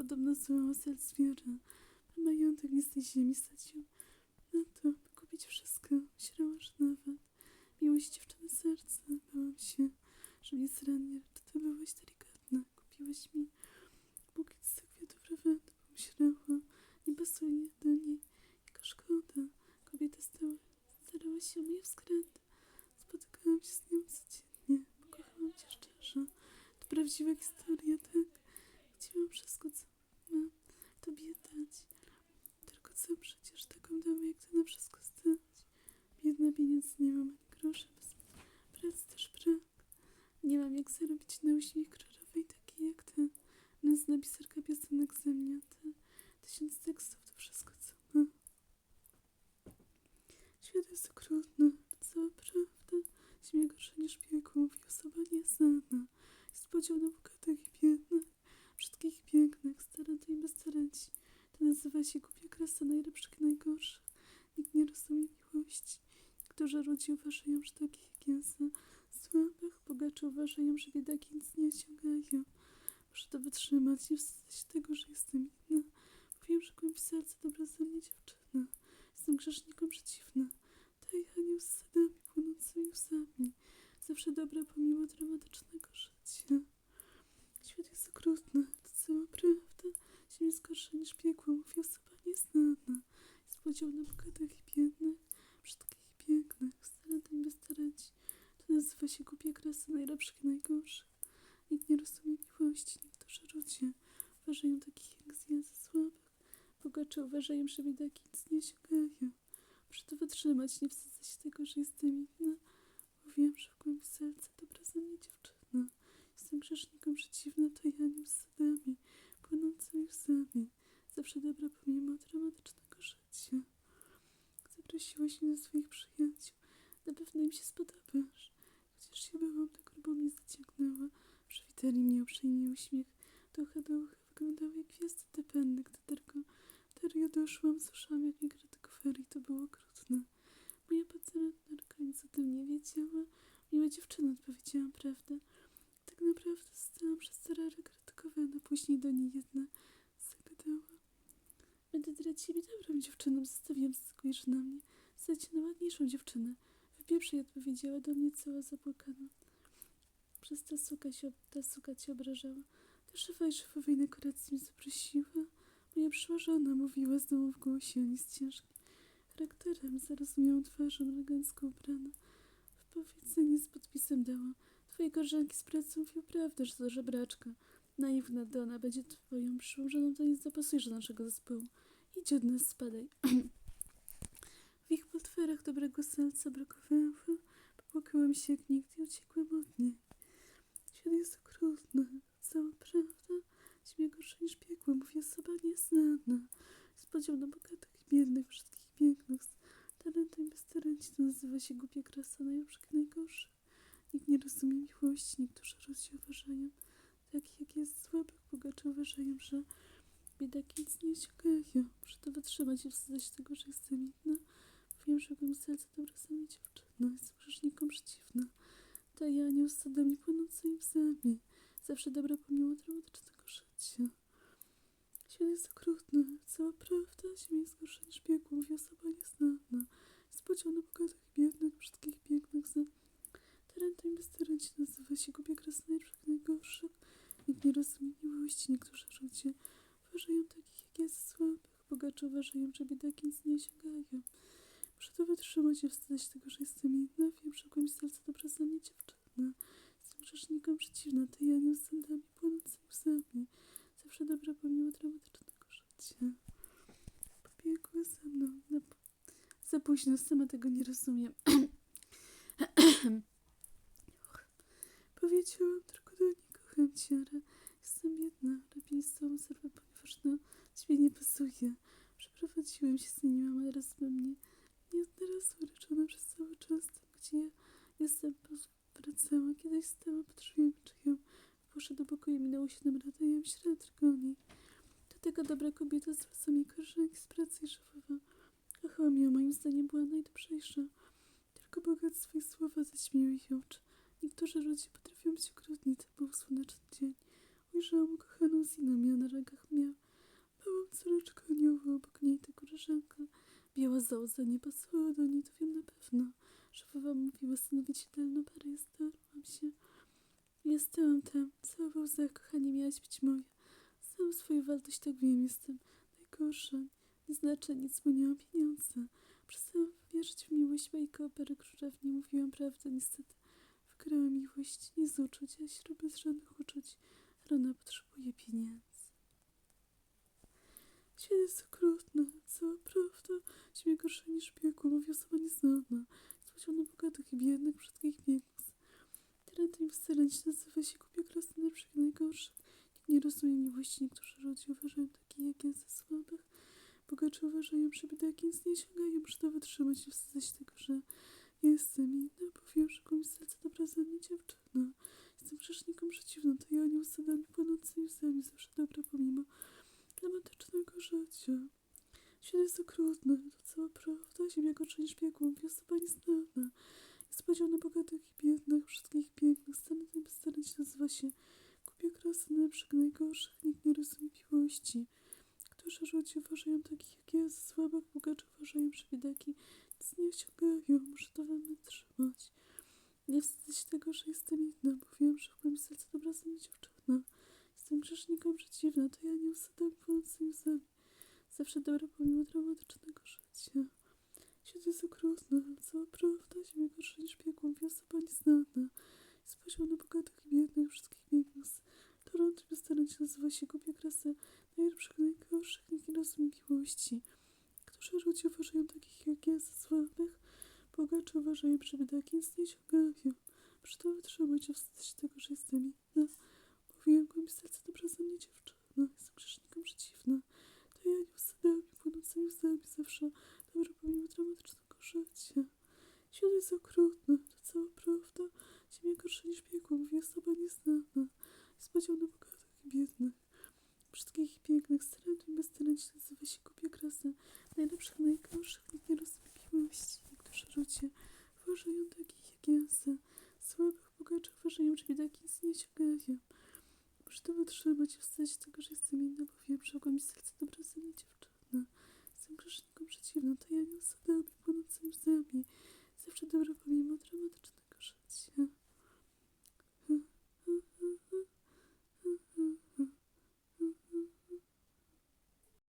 podobno zła Elswiera. Ma majątek z tej ziemi stać ją na to, by kupić wszystko. Myślałaś nawet. Miłość dziewczyny serca. Bałam się, że mnie zranię. To ty byłaś delikatna. Kupiłaś mi bukiet z kwiatów lawendy. Pomyślała, nie pasuje do niej. Jaka szkoda. Kobieta stała, starała się o moje względy. Spotykałam się z nią codziennie. Pokochałam cię szczerze. To prawdziwa historia, tak? Chciałam wszystko, co mam tobie dać. Tylko co przecież taką damę jak ty na wszystko stać? Biedna pieniędzy nie mam ani grosza, bez pracy też brak. Nie mam jak zarobić na uśmiech królowej takiej jak ty. Nędzna pisarka piosenek ze mnie, ty. Tysiąc tekstów to wszystko, co mam. Świat jest okrutny, to cała prawda. Śmie gorsza niż piekło, mówi osoba nieznana. Jest podział na bogatych i biednych, wszystkich i pięknych, staranty i beztalenci. To nazywa się głupia krasa najlepszych i najgorszych. Nikt nie rozumie miłości. Niektórzy ludzie uważają, że takich jak ja za słabych, bogacze uważają, że biedaki nic nie osiągają. Muszę to wytrzymać, nie wstydzę się tego, że jestem inna. Wiem, że głębi serca dobra ze mnie dziewczyna. Jestem grzesznikom przeciwna. Daj anioł z sadami płynącymi łzami. Zawsze dobra pomimo dramatycznego życia. Świat jest okrutny, to cała prawda. Ziemia jest gorsza niż piekło, mówi osoba nieznana. Jest podział na bogatych i biednych, wszystkich i pięknych, staranty i beztaranci. To nazywa się głupia krasa najlepszych i najgorszych. Nikt nie rozumie miłości, niektórzy ludzie uważają takich jak ja za słabych. Bogacze uważają, że biedaki nic nie osiągają. Muszę to wytrzymać, nie wstydzę się tego, że jestem inna. Bo wiem, że w głębi serca dobra ze mnie dziewczyna. Jestem grzesznikom przeciwna, to ja nim z sadami, płynącymi łzami. Zawsze dobra pomimo dramatycznego życia. Zaprosiłaś mnie do swoich przyjaciół. Na pewno im się spodobasz. Chociaż ja byłam, tak grubą mnie zaciągnęła. Przywitali mnie uprzejmie uśmiech. Do ucha do ucha wyglądały jak gwiazdy tepenny, gdy tylko Terio doszłam, słyszałam jak mnie krytykowali, to Moja partnerka nic o tym nie wiedziała. Miła dziewczyna, odpowiedziałam prawdę. Tak naprawdę zostałam przez Terrorę krytykowana, później do niej jedna zagadała. Będę dla ciebie dobrą dziewczyną, zostawiam spójrz na mnie. Zdać na ładniejszą dziewczynę. Wypieprzej, odpowiedziała do mnie cała zapłakana. Przez ta suka, się, ta suka cię obrażała. Ta szefa szefowej na kolacji mnie zaprosiła. Moja przełożona mówiła z domu w głosie, ani z ciężkim charakterem, zarozumiałą twarzą, elegancko ubrana. W powiedzenie z podpisem dała. Twoje koleżanki z pracy mówią prawdę, że to żebraczka. Naiwna Dona będzie twoją przełożoną, to nie zapasujesz do naszego zespołu. Idź od nas, spadaj. w ich portfelach dobrego serca brakowało. Popłakałam się jak nigdy i od niej. Świat jest okrutny. Cała prawda Śmie gorsza niż piekło, mówi osoba nieznana. Jest podział na bogatych i biednych, wszystkich pięknych. Talentem i beztalenci to nazywa się głupia krasa najlepszych i. Nikt nie rozumie miłości, niektórzy ludzie uważają, takich jak jest słabych, bogacze uważają, że biedaki nic nie osiągają. Muszę to wytrzymać i wstydzę się tego, że jestem inna. Wiem, że głębi serca dobra za mnie dziewczyna. Jestem grzesznikom przeciwna. Ta ja anioł z sadami płynącymi łzami. Zawsze dobra pomimo dramatycznego życia. Świat jest okrutny, cała prawda, ziemia jest gorsza niż piekło, mówi osoba nieznana. Jest na bogatych i biednych, wszystkich pięknych za talentem i beztalenci nazywa się głupia kras najlepszych najgorszych. Nikt nie rozumie miłości, niektórzy ludzie uważają takich jak jest słabych, bogacze uważają, że biedaki nic nie osiągają. Muszę to wytrzymać i wstydzę się tego, że jestem inna. Wiem, że w głębi serca dobra za mnie dziewczyna. Jestem grzesznikom przeciwna, to ja nie z sędami płynącymi łzami. Zawsze dobra pomimo dramatycznego życia. Pobiegła ze mną. Na... Za późno, sama tego nie rozumiem. Powiedziałam tylko do niej, kocham cię, ale jestem biedna. Lepiej z tobą zerwę, ponieważ no, ciebie nie pasuje. Przeprowadziłem się z niej, mama teraz by mnie nie odnalazła leczona przez cały czas tam, gdzie ja jestem. Wracała, kiedyś stała pod drzwiami, ją poszedł do pokoju minęło 7 radają średnio drgoni. Do tego dobra kobieta z włosami koleżanki z pracy i szefowa. Ją, moim zdaniem była najdobrzejsza. Tylko bogactwo i słowa zaćmiły jej oczy. Niektórzy ludzie potrafią być okrutni, to był słoneczny dzień. Ujrzałam ukochaną Zinę, miała na rękach miał. Małą córeczkę anioła, obok niej ta koleżanka. Biała załza nie pasowała do niej, to wiem na pewno. Szefowa mówiła synowi czytelną parę, ja starłam się. Ja stałam tam, cała łza, kochanie, miałaś być moja. Znam swoją wartość, tak wiem, jestem najgorsza. Nie znaczy nic, bo nie mam pieniądze. Przestałam wierzyć w miłość bajka opery królewni, mówiłam prawdę, niestety. Wygrałam miłość, nie z uczuć, a śrub bez żadnych uczuć. Ale ona potrzebuje pieniędzy. Świat jest okrutny, cała prawda, śmie gorsza niż piekło, mówi osoba nieznana. Spłaciona bogatych i biednych, brzydkich pieniędzy. Talent im wcaleć nazywa się kupia krasny lepszych i najgorszych. Nikt nie rozumie miłości, niektórzy ludzie uważają takich jak ja za słabych. Bogacze uważają, że biedaki nic nie sięgają, muszę to wytrzymać i wstydzę się tego, że jestem inna, że komuś serce ze mnie dziewczyna. Jestem grzesznikom przeciwną, to ja nie usadami płonącymi łzami, zawsze dobra pomimo dramatycznego życia. Świat jest okrutny, to cała prawda, ziemia gorsza niż piekło, mówi osoba nieznana. Jest podział na bogatych i biednych, wszystkich pięknych, sceny tej bezstarań nazywa się kupia krasy najlepszych, najgorszych, nikt nie rozumie miłości. Ludzie uważają takich jak ja za słabych, bogacze uważają, że biedaki nic nie osiągają, muszę to wam wytrzymać. Nie wstydzę się tego, że jestem inna, bo wiem, że w moim sercu dobra mnie dziewczyna. Jestem grzesznikiem przeciwna, to ja nie usadam płonącymi łzami. Zawsze dobra pomimo dramatycznego życia. Świat jest okrutny, cała prawda, ziemia gorsza niż piekło, mówi osoba nieznana. Jest na bogatych i biednych, wszystkich pięknych. Torrent bezstarań się nazywa się głupia krasa najlepszych, najgorszych, nikt nie rozumie miłości. Którzy ludzie uważają takich jak ja za słabych, bogacze uważają, że biedaki nic